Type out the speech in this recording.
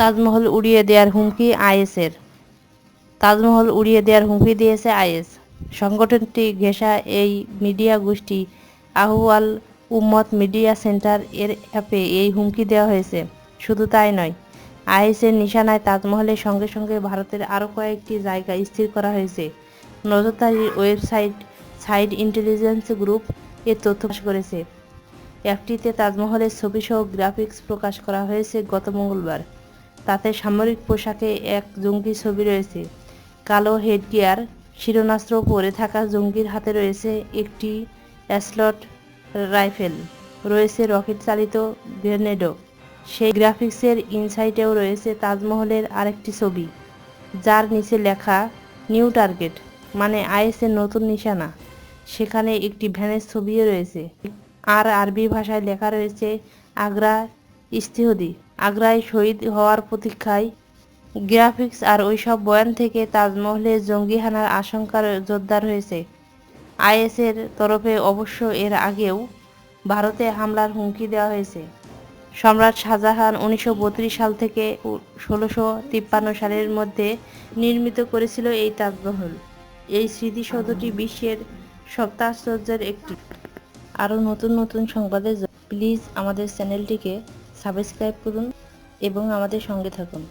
তাজমহল উড়িয়ে দেওয়ার হুমকি আইএসের। তাজমহল উড়িয়ে দেওয়ার হুমকি দিয়েছে আইএস। সংগঠনটি ঘেঁষা এই মিডিয়া গোষ্ঠী আহওয়াল উম্মত মিডিয়া সেন্টার এর অ্যাপে এই হুমকি দেওয়া হয়েছে। শুধু তাই নয়, আইএসের নিশানায় তাজমহলের সঙ্গে সঙ্গে ভারতের আরও কয়েকটি জায়গা স্থির করা হয়েছে। নজরদারি ওয়েবসাইট সাইড ইন্টেলিজেন্স গ্রুপ এর তথ্য প্রকাশ করেছে। অ্যাপটিতে তাজমহলের ছবিসহ গ্রাফিক্স প্রকাশ করা হয়েছে গত মঙ্গলবার। তাতে সামরিক পোশাকে এক জঙ্গি ছবি রয়েছে। কালো হেডগিয়ার, শিরোনাস্ত্র পরে থাকা জঙ্গির হাতে রয়েছে একটি অ্যাসলট রাইফেল। রয়েছে রকেট চালিত গ্রেনেডও সেই গ্রাফিক্সের ইনসাইটেও রয়েছে তাজমহলের আরেকটি ছবি, যার নিচে লেখা, নিউ টার্গেট মানে আইএসের নতুন নিশানা। সেখানে একটি ভ্যানের ছবিও রয়েছে। আর আরবি ভাষায় লেখা রয়েছে, আগ্রা ইস্তিহদি। আগ্রায় শহীদ হওয়ার প্রতীক্ষায় গ্রাফিক্স আর ওইসব বয়ান থেকে তাজমহলে জঙ্গি হানার আশঙ্কার জোরদার হয়েছে। আইএসের তরফে অবশ্য এর আগেও ভারতে হামলার হুমকি দেওয়া হয়েছে। সম্রাট শাহজাহান উনিশশো বত্রিশ সাল থেকে ষোলোশো তিপ্পান্ন সালের মধ্যে নির্মিত করেছিল এই তাজমহল। এই স্মৃতিসৌধটি বিশ্বের সপ্তাশ্চর্যের একটি। আরও নতুন নতুন সংবাদের প্লিজ আমাদের চ্যানেলটিকে সাবস্ক্রাইব করুন এবং আমাদের সঙ্গে থাকুন।